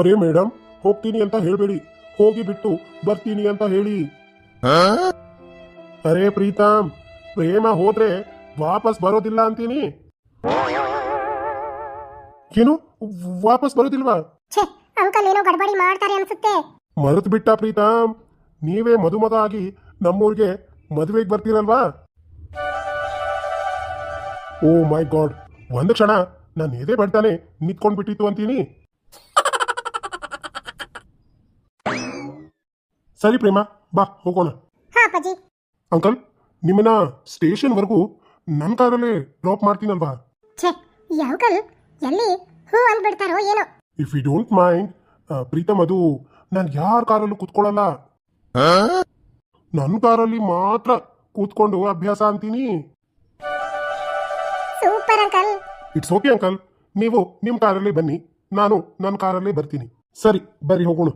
ಅರೇ madam ಹೋಗ್ತೀನಿ ಅಂತ ಹೇಳ್ಬೇಡಿ. ಹೋಗಿ ಬಿಟ್ಟು ಬರ್ತೀನಿ ಅಂತ ಹೇಳಿ. ಅರೇ ಪ್ರೀತಾಮ್ ಪ್ರೇಮ ಹೋದ್ರೆ ವಾಪಸ್ ಬರೋದಿಲ್ಲ ಅಂತೀನಿ. ಏನು? ವಾಪಸ್ ಬರೋದಿಲ್ವಾ? ಛೇ ಅಂಕಲ್ ಏನೋ ಗಡ್ಬಡಿ ಮಾಡ್ತಾರೆ ಅನ್ಸುತ್ತೆ. ಮರೆತು ಬಿಟ್ಟ ಪ್ರೀತಾಮ್ ನೀವೇ ಮದುಮಗ ಆಗಿ ನಮ್ಮೂರಿಗೆ ಮದುವೆಗೆ ಬರ್ತೀರಲ್ವಾ? ಓ ಮೈ ಗಾಡ್ ಒಂದು ಕ್ಷಣ ನಾನು ಎದೆ ಬಡ್ತಾನೆ ನಿಂತ್ಕೊಂಡ್ಬಿಟ್ಟಿತ್ತು ಅಂತೀನಿ. ಸರಿ ಪ್ರೇಮ ಬಾ ಹೋಗೋಣ. ಹಾ ಅಪ್ಪಾಜಿ. ಅಂಕಲ್ ನಿಮ್ಮನ್ನ ಸ್ಟೇಷನ್ವರೆಗೂ ನನ್ನ ಕಾರಲ್ಲೇ ಡ್ರಾಪ್ ಮಾಡ್ತೀನಲ್ವಾ? ಛೇ ಈ ಅಂಕಲ್ ಎಲ್ಲಿ? ಹೂ ಅಂದ್ಬಿಡ್ತಾರೋ ಏನೋ. If you don't mind Preetham ಅದು ನಾನು ಯಾರ ಕಾರಲ್ಲೂ ಕೂತ್ಕೊಳ್ಳಲ್ಲ. ನನ್ನ ಕಾರಲ್ಲಿ ಮಾತ್ರ ಕೂತ್ಕೊಂಡು ಅಭ್ಯಾಸ ಅಂತೀನಿ. Super uncle. It's okay uncle. ನೀವು ನಿಮ್ಮ ಕಾರಲ್ಲೇ ಬನ್ನಿ. ನಾನು ನನ್ನ ಕಾರಲ್ಲೇ ಬರ್ತೀನಿ. ಸರಿ ಬರ್ರಿ ಹೋಗೋಣ.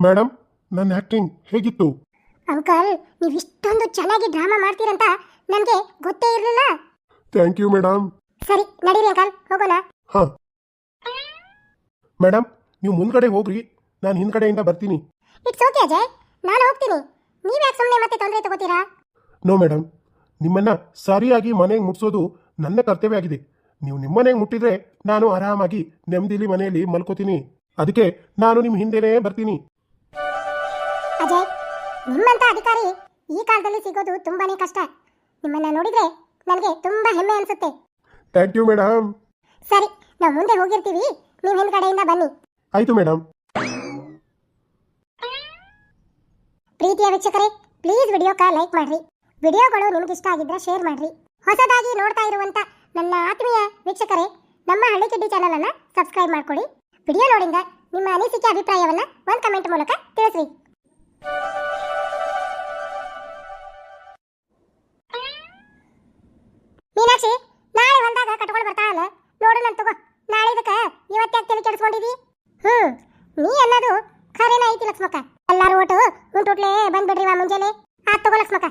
ಮೇಡಮ್ ನನ್ನ ಆಕ್ಟಿಂಗ್ ಹೇಗಿತ್ತು? ಅಂಕಲ್ ನೀವು ಇಷ್ಟೊಂದು ಚೆನ್ನಾಗಿ ಡ್ರಾಮಾ ಮಾಡ್ತೀರಂತ ನನಗೆ ಗೊತ್ತೇ ಇರಲಿಲ್ಲ. ಥ್ಯಾಂಕ್ ಯು ಮೇಡಮ್ ಸರಿ ನಡೀರಿ ಅಂಕಲ್ ಹೋಗೋಣ. ಹಾ. ಮೇಡಮ್ ನೀವು ಮುಂದ್ಗಡೆ ಹೋಗ್ರಿ ನಾನು ಹಿಂದ್ಗಡೆಯಿಂದ ಬರ್ತೀನಿ. It's okay Ajay. ನಾನು ಹೋಗ್ತೀನಿ. ನೀವು ಯಾಕೆ ಸುಮ್ಮನೆ ಮತ್ತೆ ತೊಂದರೆ ತಗೋತೀರಾ? ನೋ ಮೇಡಮ್ ನಿಮ್ಮನ್ನ ಸರಿಯಾಗಿ ಮನೆಗೆ ಮುಟ್ಸೋದು ನನ್ನ ಕರ್ತವ್ಯ ಆಗಿದೆ. ನೀವು ನಿಮ್ಮನೆಗೆ ಮುಟ್ಟಿದ್ರೆ ನಾನು ಆರಾಮಾಗಿ ನೆಮ್ಮದಿಲಿ ಮನೆಯಲ್ಲಿ ಮಲ್ಕೋತೀನಿ. ಅದಕ್ಕೆ ನಾನು ನಿಮ್ಮ ಹಿಂದೆನೇ ಬರ್ತೀನಿ. ನಿಮ್ಮಂತ ಅಧಿಕಾರಿ ಈ ಕಾಲದಲ್ಲಿ ಸಿಗೋದು ತುಂಬಾನೇ ಕಷ್ಟ. ನಿಮ್ಮನ್ನ ನೋಡಿದ್ರೆ ನನಗೆ ತುಂಬಾ ಹೆಮ್ಮೆ ಅನ್ಸುತ್ತೆ. ಥ್ಯಾಂಕ್ ಯು ಮೇಡಮ್ ಸರಿ ನಾವು ಮುಂದೆ ಹೋಗಿರ್ತೀವಿ. ನೀವು ಹಿಂದ್ಗಡೆಯಿಂದ ಬನ್ನಿ. ಆಯ್ತು ಮೇಡಮ್ ಪ್ರೀತಿಯ ವೀಕ್ಷಕರೇ ಪ್ಲೀಸ್ ವಿಡಿಯೋಕ ಲೈಕ್ ಮಾಡ್ರಿ. ವಿಡಿಯೋಗಳು ನಿಮ್ಗೆ ಇಷ್ಟ ಆಗಿದ್ರೆ ಶೇರ್ ಮಾಡ್ರಿ. ಹೊಸದಾಗಿ ನೋಡ್ತಾ ಇರುವಂತ ನನ್ನ ಆತ್ಮೀಯ ವೀಕ್ಷಕರೇ ನಮ್ಮ ಹಳ್ಳಿ ಕಿಡ್ಡಿ ಚಾನಲ್ ಅನ್ನ ಸಬ್ಸ್ಕ್ರೈಬ್ ಮಾಡ್ಕೊಳ್ಳಿ ವಿಡಿಯೋ ನೋಡಿಂದ ನಿಮ್ಮ ಅನಿಸಿಕೆ ಅಭಿಪ್ರಾಯವನ್ನ ಒಂದು ಕಮೆಂಟ್ ಮೂಲಕ ತಿಳಿಸ್ರಿ. ಮೀನಾಕ್ಷಿ, ನಾಳೆ ಬಂದಾಗ ಕಟ್ಕೊಂಡು ಬರ್ತಾಳಲ್ಲ ನೋಡು ನನ್ ತಗೋ, ನಾಳೆ ಇದಕ್ಕೆ ಇವತ್ತೇ ತಲೆ ಕೆಡಿಸ್ಕೊಂಡಿದಿ? ಹ್ಮ್ ನೀ ಅನ್ನೋದು ಖರೇನ ಐತಿ ಲಕ್ಷ್ಮಕ್ಕ. ಎಲ್ಲಾರು ಒಟ್ಟು ಉಂಟುಟ್ಲೆ ಬಂದ್ಬಿಡ್ರಿ ವಾ ಮುಂಜಾನೆ. ಆ, ತಗೋ ಲಕ್ಷ್ಮಕ್ಕ.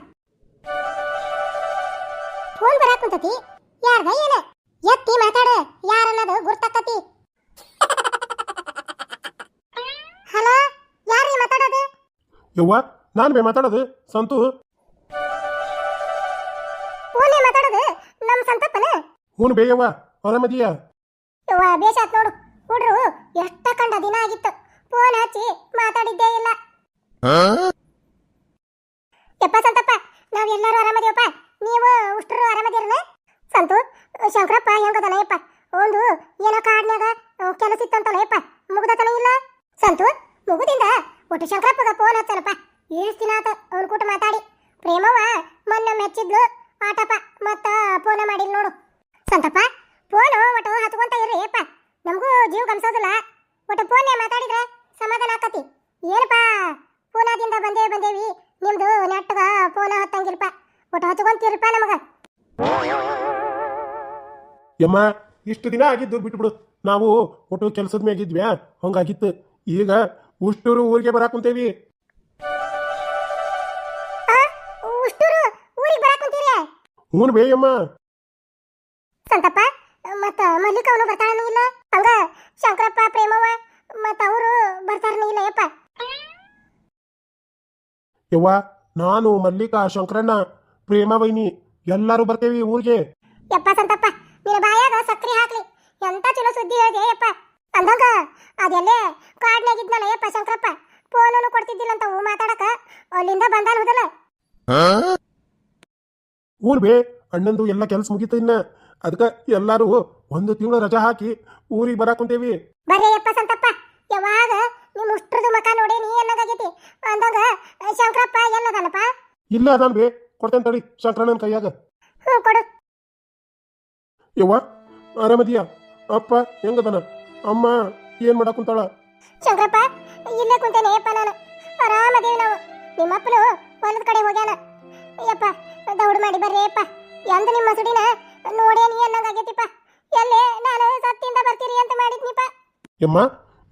ಫೋನ್ ಬರಾಕ್ ಕುಂತತಿ. ಯಾರ್ದ ಏನ? ಎತ್ತಿ ಮಾತಾಡ ಯಾರನ್ನದು ಗುರ್ತಕ್ಕತಿ. ಹಲೋ ಯಾರು ಮಾತಾಡೋದು? ಯವ್ವ, ನಾನು ಬೇ ಮಾತಾಡೋದು, ಸಂತು. ಸಂತಪ್ಪನ ಹೂನು ಬೇಯವ್ವ ಆರಾಮದೀಯ? ಯವ್ವ ಬೇಷಾತ್ ನೋಡು. ಹುಡ್ರು ಎಷ್ಟ ಕಂಡ ದಿನ ಆಗಿತ್ತು. ಫೋನ್ ಹಚ್ಚಿ ಮಾತಾಡಿದ್ದೇ ಇಲ್ಲ. ಯಪ್ಪ ಸಂತಪ್ಪ ನಾವ್ ಎಲ್ಲರೂ ಆರಾಮದೇವಪ್ಪ. ನೀವು ಉಷ್ಟ್ರು ಆರಾಮದಿರನ ಸಂತು ಶಂಕರಪ್ಪ ಹೆಂಗದನ ಯಪ್ಪ? ಒಂದು ಏನೋ ಕಾಡ್ನ್ಯಾಗ ಕೆಲಸ ಇತ್ತಂತಲ್ಲ ಯಪ್ಪ? ಮುಗ್ದತನ ಇಲ್ಲ? ಸಂತು ಮುಗುದಿಂದ ಒಟ್ಟು ಶಂಕರಪ್ಪಗ ಫೋನ್ ಹಚ್ಚಲಪ್ಪ ಎಷ್ಟು ದಿನ ಆತ ಅವ್ನ ಕೂಟ ಮಾತಾಡಿ. ಪ್ರೇಮವ್ವ ಮೊನ್ನೆ ಮೆಚ್ಚಿದ್ಲು ಆಟಪ್ಪ. ಫೋನ ಮಾಡಿಲ್ಲ ನೋಡು. ಸಂತಪ್ಪ, ಫೋನು ಒಟ್ಟು ಹಚ್ಕೊಂತ ಇರ್ರಿ ಅಪ್ಪ ನಮಗೂ ಜೀವ ಗಮಸೋದಿಲ್ಲ. ಒಟ್ಟು ಫೋನ್ನೇ ಮಾತಾಡಿದ್ರೆ ಸಮಾಧಾನ ಆಕತಿ. ಏನಪ್ಪ ಪೂನಾದಿಂದ ಬಂದೇ ಬಂದೇವಿ. ನಿಮ್ದು ನೆಟ್ಟಗ ಫೋನ ಹತ್ತಂಗಿಲ್ಪ. ಒಟ್ಟು ಹಚ್ಕೊಂತಿರಪ್ಪ ನಮಗ. ಯಮ್ಮ, ಇಷ್ಟು ದಿನ ಆಗಿದ್ದು ಬಿಟ್ಬಿಡು. ನಾವು ಒಟ್ಟು ಕೆಲಸದ ಮ್ಯಾಗಿದ್ವ್ಯಾ ಹಂಗಾಗಿತ್ತು. ಈಗ ಉಷ್ಟೂರು ಊರಿಗೆ ಬರಾಕ್ ಹೂನು ಬೇಯಮ್ಮ. ಸಂತಪ್ಪ ಮತ್ತ ಮಲ್ಲಿಕ ಅವನು ಬರ್ತಾಳನು ಇಲ್ಲ? ಹಂಗ ಶಂಕರಪ್ಪ ಪ್ರೇಮವ್ವ ಮತ್ತ ಅವರು ಬರ್ತಾರನು ಇಲ್ಲ ಯಪ್ಪ. ಯವ್ವ ನಾನು ಮಲ್ಲಿಕಾ ಶಂಕರಣ್ಣ ಪ್ರೇಮ ಬೈನಿ ಎಲ್ಲರೂ ಬರ್ತೇವಿ ಊರಿಗೆ. ಯಪ್ಪ ಸಂತಪ್ಪ ನಿನ್ನ ಬಾಯಾಗ ಸಕ್ರಿ ಹಾಕ್ಲಿ. ಎಂತ ಚಲೋ ಸುದ್ದಿ ಹೇಳಿದೆ ಯಪ್ಪ. ಅಂದಂಗ ಅದೆಲ್ಲೇ ಕಾಡ್ನಾಗಿದ್ನಲ್ಲ ಯಪ್ಪ ಶಂಕರಪ್ಪ. ಫೋನನ್ನು ಕೊಡ್ತಿದ್ದಿಲ್ಲ ಅಂತ ಮಾತಾಡಕ ಅಲ್ಲಿಂದ ಬಂದಾನ ಹೋದಲ್ಲ? ಊರ್ ಬೇ. ಅಣ್ಣಂದು ಎಲ್ಲ ಕೆಲಸ ಮುಗೀತು ಇನ್ನ. ಅದಕ್ಕೆ ಎಲ್ಲರೂ ಒಂದು ತಿಂಗಳು ರಜಾ ಹಾಕಿ ಊರಿಗೆ ಬರಾಕ್ ಕುಂತೇವಿ. ಬರ್ರಿ ಯಪ್ಪ ಸಂತಪ್ಪ. ಯಾವಾಗ ನಿಮ್ಮ ಉಷ್ಟ್ರದು ಮಕ ನೋಡೇನಿ ಅನ್ನೋದಾಗೈತಿ. ಅಂದಾಗ ಶಂಕರಪ್ಪ ಎಲ್ಲದನಪ್ಪ? ಇಲ್ಲ ಅದಾನ್ ಬೇ ಕೊಡ್ತೇನೆ ತಡಿ ಶಂಕರಣ್ಣನ ಕೈಯಾಗ. ಹ್ಞೂ ಕೊಡು. ಯವ್ವ ಆರಾಮದಿಯ? ಅಪ್ಪ ಹೆಂಗದನ? ಅಮ್ಮ ಏನ್ ಮಾಡಕ್ ಕುಂತಾಳ? ಶಂಕರಪ್ಪ ಇಲ್ಲೇ ಕುಂತೇನೆ ಯಪ್ಪ ನಾನು. ಆರಾಮದೇವಿ ನಾವು. ನಿಮ್ಮಪ್ಪನು ಹೊಲದ ಕಡೆ ಹೋಗ್ಯಾನ. ಯಪ್ಪ ದೌಡ್ ಮಾಡಿ ಬರ್ರಿ ಯಪ್ಪ ಎಂದ ನಿಮ್ಮ ಸುಡಿನ? ನೋಡಿ ನೀ ಅನ್ನಂಗಾಗೈತಿಪ್ಪ ಎಲ್ಲೇ ನಾನು ಸತ್ತಿಂದ ಬರ್ತೀರಿ ಅಂತ ಮಾಡಿದ್ನಿಪ್ಪ. ಯಮ್ಮ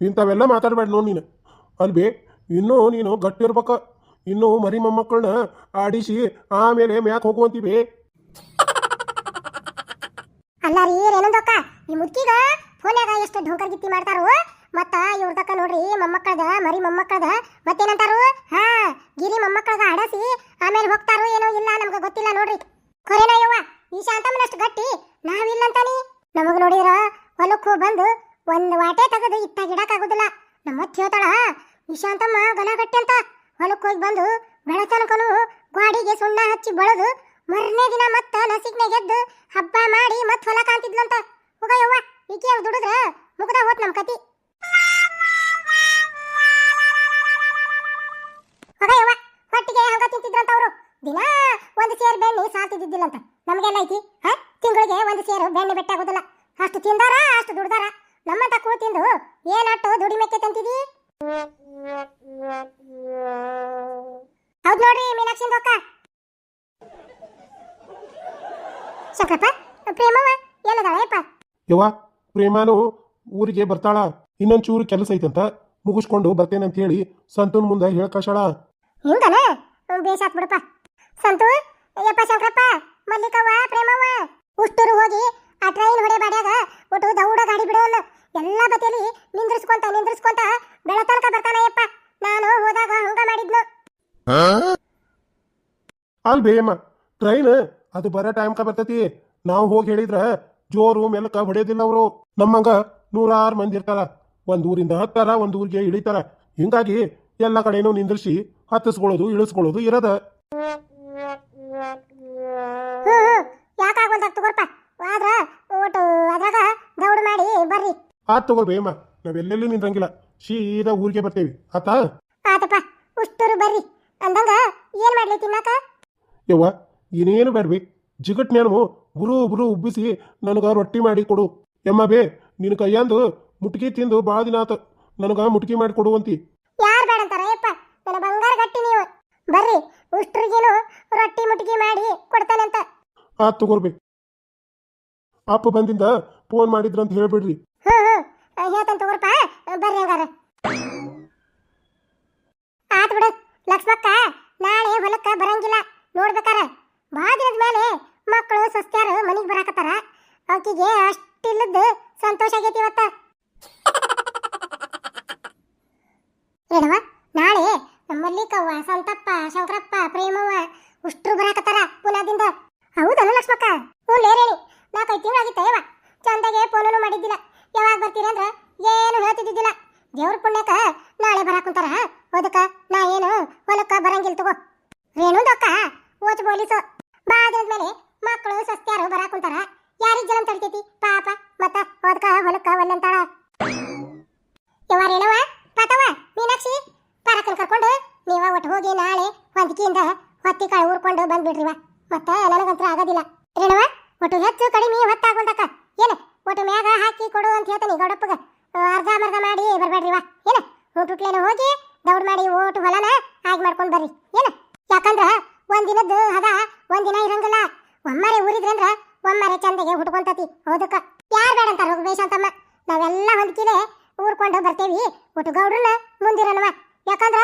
ಇಂಥವೆಲ್ಲ ಮಾತಾಡಬೇಡ ನೋಡಿ ನೀನು. ಅಲ್ಬಿ ಇನ್ನೂ ನೀನು ಗಟ್ಟಿರ್ಬೇಕ ಇನ್ನೂ ಮರಿ ಮೊಮ್ಮಕ್ಕಳನ್ನ ಆಡಿಸಿ ಆಮೇಲೆ ಮ್ಯಾಕ್ ಹೋಗುವಂತೀವಿ. ಅಲ್ಲ ರೀ ರೇಣುದಕ್ಕ ಈ ಮುದ್ಕಿಗ ಫೋನ್ಯಾಗ ಎಷ್ಟು ಢೋಕರ್ ಗಿತ್ತಿ ಮಾಡ್ತಾರೋ? ಮತ್ತ ಇವ್ರದಕ್ಕ ನೋಡ್ರಿ ಮೊಮ್ಮಕ್ಕಳದ ಮರಿ ಮೊಮ್ಮಕ್ಕಳದ ಮತ್ತೇನಂತಾರು? ಹಾ ಗಿರಿ ಮೊಮ್ಮಕ್ಕಳದ ಅಡಸಿ ಆಮೇಲೆ ಹೋಗ್ತಾರೋ ಏನೋ ಇಲ್ಲ ನಮ್ಗೆ ಗೊತ್ತಿಲ್ಲ ನೋಡ್ರಿ. ಖರೇನ ಯವ್ವ, ಈ ಶಾಂತಮ್ಮನಷ್ಟು ಗಟ್ಟಿ, ನಾವಿಲ್ಲಂತಾನಿ. ನಮಗ್ ನೋಡಿದ್ರ ಹೊಲಕ್ಕೂ ಬಂದು ಒಂದ್ ವಾಟೆ ತೆಗೆದು ಇತ್ತ ಗಿಡಕ್ಕಾಗುದಿಲ್ಲ ನಮ್ಮ ಹೇಳ್ತಾಳ, ಈ ಶಾಂತಮ್ಮ ಗನ ಗಟ್ಟಿ ಅಂತ. ಹೊಲಕ್ಕೆ ಹೋಗಿ ಬಂದು ಬೆಳತನಕನು ಗ್ವಾಡಿಗೆ ಸುಣ್ಣ ಹಚ್ಚಿ ಬಳದು, ಮರನೇ ದಿನ ಮತ್ತ ನಸಿಗ್ನೆ ಗೆದ್ದು ಹಬ್ಬ ಮಾಡಿ ಮತ್ ಹೊಲ ಕಾಂತಿದ್ಲಂತ ಹೋಗ ಯವ್ವ, ಈಕೆ ದುಡಿದ್ರ ಮುಗ್ದ ಹೋತ್ ನಮ್ ಕತಿ. ಸಾಲ್ತಿದ್ದಿದ್ದಿಲ್ಲಂತ ನಮಗೆಲ್ಲ ಐತಿ ಹಾ? ತಿಂಗಳಿಗೆ ಒಂದು ಸೇರು ಬೆಣ್ಣೆ ಬೆಟ್ಟಾಗೋದಿಲ್ಲ ಅಷ್ಟು ತಿಂದಾರ ಅಷ್ಟು ದುಡ್ದಾರ? ನಮ್ಮಂತ ಕೂಳು ತಿಂದು ಏನಟ್ಟು ದುಡಿಮೆಕ್ಕೆ ತಂತಿದಿ? ಹೌದ್ ನೋಡ್ರಿ ಮೀನಾಕ್ಷಿ ಶಂಕರಪ್ಪ ಪ್ರೇಮವ ಎಲ್ಲದಾಳಪ್ಪ ಯವ್ವ ಪ್ರೇಮಾನು ಊರಿಗೆ ಬರ್ತಾಳ. ಇನ್ನೊಂಚೂರು ಕೆಲಸ ಐತಂತ ಮುಗಿಸ್ಕೊಂಡು ಬರ್ತೇನೆ ಅಂತ ಹೇಳಿ ಸಂತೂನ್ ಮುಂದೆ ಹೇಳ್ಕಶಾಳ ಹಿಂಗನ? ಬೇಸಾತ್ ಬಿಡಪ್ಪ. ಸಂತು ಯಪ್ಪ ಶಂಕರಪ್ಪ ಮಲ್ಲಿಕವ್ವ ಪ್ರೇಮವ್ವ ಉಷ್ಟೂರು ಹೋಗಿ ಆ ಟ್ರೈನ್ ಹೊಡೆ ಬಾಡ್ಯಾಗ ಒಟ್ಟು ದೌಡ ಗಾಡಿ ಬಿಡೋಲ್ಲ ಎಲ್ಲ ಬದಿಯಲ್ಲಿ ನಿಂದ್ರಿಸ್ಕೊಂತ ನಿಂದ್ರಿಸ್ಕೊಂತ ಬೆಳತನಕ ಬರ್ತಾನಯ್ಯಪ್ಪ ನಾನು ಹೋದಾಗ ಹಂಗ ಮಾಡಿದ್ನು. ಅಲ್ ಬೇಯಮ್ಮ ಟ್ರೈನ್ ಅದು ಬರೋ ಟೈಮ್ಕ ಬರ್ತತಿ. ನಾವು ಹೋಗಿ ಹೇಳಿದ್ರ ಜೋರು ಮೆಲಕ ಹೊಡೆಯೋದಿಲ್ಲ ಅವರು. ನಮ್ಮಂಗ ನೂರಾರು ಮಂದಿ ಇರ್ತಾರ. ಒಂದ್ ಊರಿಂದ ಹತ್ತಾರ ಒಂದು ಊರಿಗೆ ಇಳಿತಾರ. ಹಿಂಗಾಗಿ ಎಲ್ಲ ಕಡೆನೂ ನಿಂದ್ರಿಸಿ ಹತ್ತಿಸ್ಕೊಳ್ಳೋದು ಇಳಿಸ್ಕೊಳ್ಳೋದು ಇರದ. ಆತ್ ತಗೋ ನಾವು ನಾವೆಲ್ಲೆಲ್ಲೂ ನಿಂದ್ರಂಗಿಲ್ಲ ಸೀದಾ ಊರಿಗೆ ಬರ್ತೇವಿ. ಆತಾ? ಆತಪ್ಪ ಉಷ್ಟೂರು ಬರ್ರಿ. ಅಂದಂಗ ಏನ್ ಮಾಡ್ಲಿ ತಿನ್ನಾಕ ಯವ್ವ ಇನ್ನೇನು ಬೇಡ್ವಿ ಜಿಗಟ್ನ್ಯಾನು ಬುರು ಬುರು ಉಬ್ಬಿಸಿ ನನಗ ರೊಟ್ಟಿ ಮಾಡಿ ಕೊಡು. ಎಮ್ಮ ಬೇ ನಿನ್ ಕೈಯಂದು ಮುಟ್ಗಿ ತಿಂದು ಭಾಳ ದಿನ ಆತ. ನನಗ ಮುಟ್ಗಿ ಮಾಡಿ ಕೊಡುವಂತಿ ಯಾರ್ ಬೇಡ ಅಂತಾರ? ಯಪ್ಪ ನನ್ನ ಬಂಗಾರ ಗಟ್ಟಿ ನೀವು. ಬರ್ರಿ ಉಷ್ಟ್ರಿಗೇನು ರೊಟ್ಟಿ ಮುಟ್ಗಿ ಮಾಡಿ ಕೊಡ್ತಾನಂತ. ಆತ್ ತಗೋರ್ಬಿ ಅಪ್ಪ ಬಂದಿಂದ ಫೋನ್ ಮಾಡಿದ್ರಂತ ಹೇಳ್ಬಿಡ್ರಿ ಹ್ಮ್ ಹ್ಮ್ ಹೇಳ್ತಾನೆ ತಗೋರ್ಪ ಬರ್ರಿ ಹಂಗಾರ ಆತ್ ಬಿಡು ಲಕ್ಷ್ಮಕ್ಕ ನಾಳೆ ಹೊಲಕ್ಕ ಬರಂಗಿಲ್ಲ. ನೋಡ್ಬೇಕಾರ ಭಾಳ ದಿನದ ಮೇಲೆ ಮಕ್ಕಳು ಸಸ್ತ್ಯಾರು ಮನೆಗೆ ಬರಾಕತ್ತಾರ. ಆಕಿಗೆ ಅಷ್ಟಿಲ್ಲದ ಸಂತೋಷ ಆಗೈತಿ ಇವತ್ತ. ಏನವ ನಾಳೆ ಮಲ್ಲಿಕವ್ವ, ಸಂತಪ್ಪ, ಶಂಕರಪ್ಪ, ಪ್ರೇಮವ್ವ ಉಷ್ಟ್ರು ಬರಾಕತ್ತಾರ ಪುನಾದಿಂದ. ಹೌದಲ್ಲ ಲಕ್ಷ್ಮಕ್ಕ ಹ್ಞೂ ಲೇರೇಣಿ ನಾಲ್ಕೈದು ತಿಂಗಳಾಗಿತ್ತ ಯವ್ವ? ಚಂದಾಗೆ ಫೋನೂ ಮಾಡಿದ್ದಿಲ್ಲ. ಯಾವಾಗ ಬರ್ತೀರಿ ಅಂದ್ರ ಏನು ಹೇಳ್ತಿದ್ದಿಲ್ಲ ದೇವ್ರ ಪುಣ್ಯಕ್ಕ ನಾಳೆ ಬರಾಕುಂತಾರ ಅದಕ್ಕ ನಾ ಏನು ಹೊಲಕ್ಕ ಬರಂಗಿಲ್ಲ ತಗೋ. ರೇಣುದಕ್ಕ ಓಚ್ ಪೊಲೀಸು ಬಾ ದಿನದ ಮೇಲೆ ಮಕ್ಕಳು, ಸಸ್ತ್ಯಾರು ಬರಾಕುಂತಾರ ಯಾರಿಗ್ ಜನ ತಡ್ತೈತಿ? ಪಾಪ, ಮತ್ತ ಓದ್ಕ ಹೊಲಕ್ಕ ಒಂದಂತಾಳ ಯವ್ವ ಪಾತವ ಮೀನಾಕ್ಷಿ, ಪರಕನ್ ಕರ್ಕೊಂಡು ನೀವ ಒಟ್ಟು ಹೋಗಿ ನಾಳೆ ಹೊಂದಿಕೆಯಿಂದ ಹೊತ್ತಿ ಕಾಳು ಊರ್ಕೊಂಡು ಬಂದ್ಬಿಡ್ರಿವ ಮತ್ತ ನನಗಂತ್ರ ಆಗೋದಿಲ್ಲ. ರೇಣವ ಒಟ್ಟು ಹೆಚ್ಚು ಕಡಿಮೆ ಹೊತ್ತಾಗುಂತಕ್ಕ ಏನ, ಒಟ್ಟು ಮ್ಯಾಗ ಹಾಕಿ ಕೊಡು ಅಂತ ಹೇಳ್ತಾನೆ ಗೌಡಪ್ಪಗ. ಅರ್ಧ ಮರ್ಧ ಮಾಡಿ ಬರ್ಬೇಡ್ರಿವ ಏನ ಊಟುಟ್ಲೇನು ಹೋಗಿ ದೌಡ್ ಮಾಡಿ ಓಟು ಹೊಲನ ಹಾಗೆ ಮಾಡ್ಕೊಂಡು ಬರ್ರಿ. ಒಂದಿನದ್ದು ಅದ, ಒಂದಿನ ಇರಂಗಿಲ್ಲ. ಒಮ್ಮರೆ ಊರಿದ್ರಂದ್ರ ಒಮ್ಮರೆ ಚಂದಗೆ ಹುಟ್ಕೊಂತತಿ, ಹೌದಕ್ಕ? ಯಾರು ಬೇಡ ಅಂತಾರ ಹೋಗು ಅಂತಮ್ಮ? ನಾವೆಲ್ಲ ಹೊಂದ್ಕಿಲೆ ಊರ್ಕೊಂಡು ಬರ್ತೇವಿ ಹುಟ್ಟುಗೌಡ್ರನ್ನ ಗೌಡ್ರನ್ನ ಮುಂದಿರನವ. ಯಾಕಂದ್ರ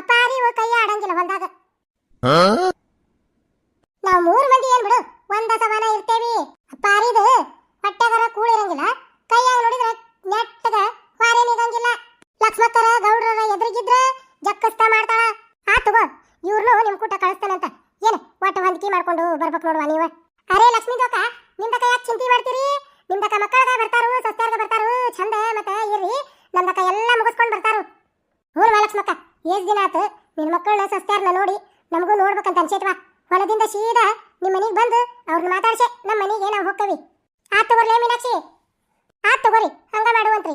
ಅಪ್ಪಾರಿ ಇವ್ ಕೈ ಆಡಂಗಿಲ್ಲ ಹೊಲ್ದಾಗ ನಾವು ಮೂರು ಮಂದಿ ಏನ್ ಬಿಡು ಒಂದ ಸಮಾನ ಇರ್ತೇವಿ ಅಪ್ಪಾರಿದು ಹೊಟ್ಟೆಗರ ಕೂಳಿರಂಗಿಲ್ಲ ಕೈಯಾಗ ನೋಡಿದ್ರ ನೆಟ್ಟಗ ಹೊರೆ ನಿಗಂಗಿಲ್ಲ ಲಕ್ಷ್ಮಕ್ಕರ ಗೌಡ್ರರ ಎದುರಿಗಿದ್ರ ಜಕ್ಕಸ್ತ ಮಾಡ್ತಾಳ ಆ ತಗೋ ಇವ್ರನ್ನು ನಿಮ್ ಕೂಟ ಕಳಿಸ್ತಾನಂತ ಏನು ಹೊಂದಿಕೆ ಮಾಡ್ಕೊಂಡು ಬರ್ಬೇಕು ನೋಡುವ ನೀವು. ಅರೇ ಲಕ್ಷ್ಮೀ ದೋಕ ನಿಮ್ದಕ ಯಾಕೆ ಚಿಂತೆ ಮಾಡ್ತೀರಿ? ನಿಮ್ದಕ ಮಕ್ಕಳಗ ಬರ್ತಾರು ಸಸ್ತಾರ್ಗ ಬರ್ತಾರು ಚಂದ ಮತ್ತೆ ಇರ್ರಿ ನಮ್ದಕ ಎಲ್ಲ ಮುಗಿಸ್ಕೊಂಡು ಬರ್ತಾರು. ಹ್ಞೂ ಲಕ್ಷ್ಮಕ್ಕ ಏಸ್ ದಿನ ಆತು? ನಿನ್ ಮಕ್ಕಳನ್ನ ಸಸ್ತಾರ್ನ ನೋಡಿ ನಮಗೂ ನೋಡ್ಬೇಕಂತ ಅನ್ಸೈತ್ವಾ? ಹೊಲದಿಂದ ಸೀದಾ ನಿಮ್ಮ ಮನೆಗೆ ಬಂದು ಅವ್ರನ್ನ ಮಾತಾಡ್ಸೆ ನಮ್ಮ ಮನೆಗೆ ನಾವು ಹೋಗ್ತೀವಿ ಆತ್ ತಗೋರ್ಲೇ ಮೀನಾಕ್ಷಿ? ಆತ್ ತಗೋರಿ, ಹಂಗ ಮಾಡುವಂತ್ರಿ.